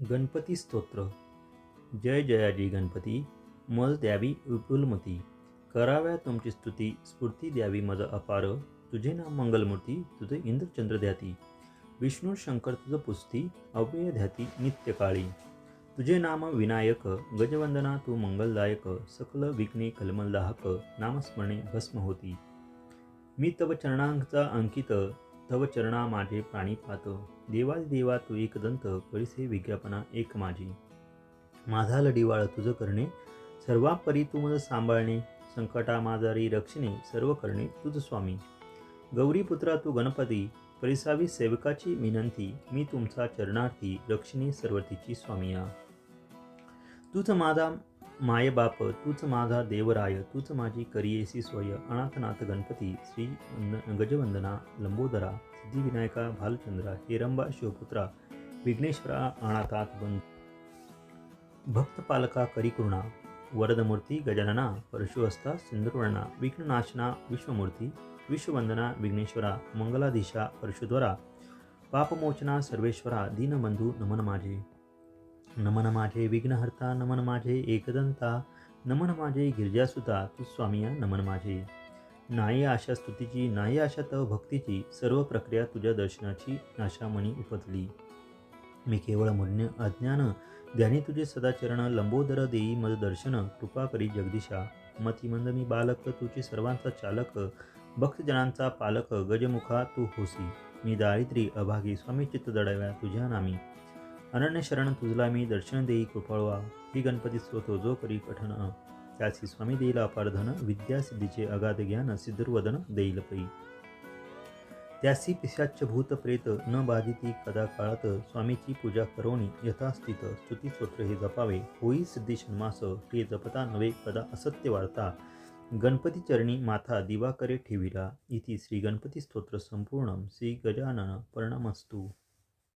गणपती स्तोत्र. जय जयाजी गणपती मज द्यावी विपुलमती. कराव्या तुमची स्तुती स्फूर्ती द्यावी मज अपार. तुझे नाम मंगलमूर्ती तुझे इंद्रचंद्र ध्याती विष्णू शंकर तुझं पुस्ती अव्यय ध्याती नित्यकाळी तुझे नाम विनायक गजवंदना तू मंगलदायक सकल विघ्ने कलमलदाहक नामस्मरणे भस्म होती. मी तव चरणांचा अंकित तव चरणा माझे प्राणीपात देवादी देवा तू एक दंत कळीसे विज्ञापना एक माझी. माझा लढीवाळ तुझं करणे सर्वापरी तू मज सांभाळणे संकटा माजारी रक्षणे सर्व करणे तुझ स्वामी. गौरीपुत्रा तू गणपती परिसावी सेवकाची विनंती मी तुमचा चरणार्थी रक्षणे सर्वतीची स्वामिया तूच माझा मायबाप तूच माझा देवराय तूच माझी करियेसी स्वय अनाथनाथ गणपती श्री गजवंदना लंबोदरा सिद्धिविनायका भालचंद्रा हेरंबा शिवपुत्रा विघ्नेश्वरा अनाथात बंद भक्तपालका करिकृणा वरदमूर्ती गजानना परशुहस्ता सिंधुवर्णा विघ्ननाशना विश्वमूर्ती विश्ववंदना विघ्नेश्वरा मंगलाधीशा परशुद्वरा पापमोचना सर्वेश्वरा दीनबंधू नमन माझे। नमन माझे विघ्नहर्ता नमन माझे एकदंता नमन माझे गिरजासुता तू स्वामिया नमन माझे. नाही आशा स्तुतीची नाही आशा तव भक्तीची सर्व प्रक्रिया तुझ्या दर्शनाची नाशामणी उपतली. मी केवळ मुन्य अज्ञान ध्यानी तुझे सदाचरण लंबोदर देई मज दर्शन कृपा करी जगदीशा. मतिमंद मी बालक तुझी सर्वांचा चालक भक्तजनांचा पालक गजमुखा तू होसी. मी दारिद्री अभागी स्वामी चित्त दडव्या तुझ्या नामी. अनन्य शरण तुझला मी दर्शन देई कृपाळवा. ही गणपती स्तोतो जो करी कठन. त्याची स्वामी देईल अपारधन विद्यासिद्धीचे अगाध ज्ञान सिद्धुर्वदन देईल पै. त्यासी पिशाच्य भूत प्रेत न बाधिती कदा काळात स्वामीची पूजा करोनी यथास्थित स्तुतीस्तोत्र हे जपावे. होई सिद्धी षण्मास हे जपता नवे कदा असत्य वार्ता. गणपती चरणी माथा दिवाकरे ठेविला. इति श्री गणपती स्तोत्र संपूर्ण. श्री गजानन परिणामस्तु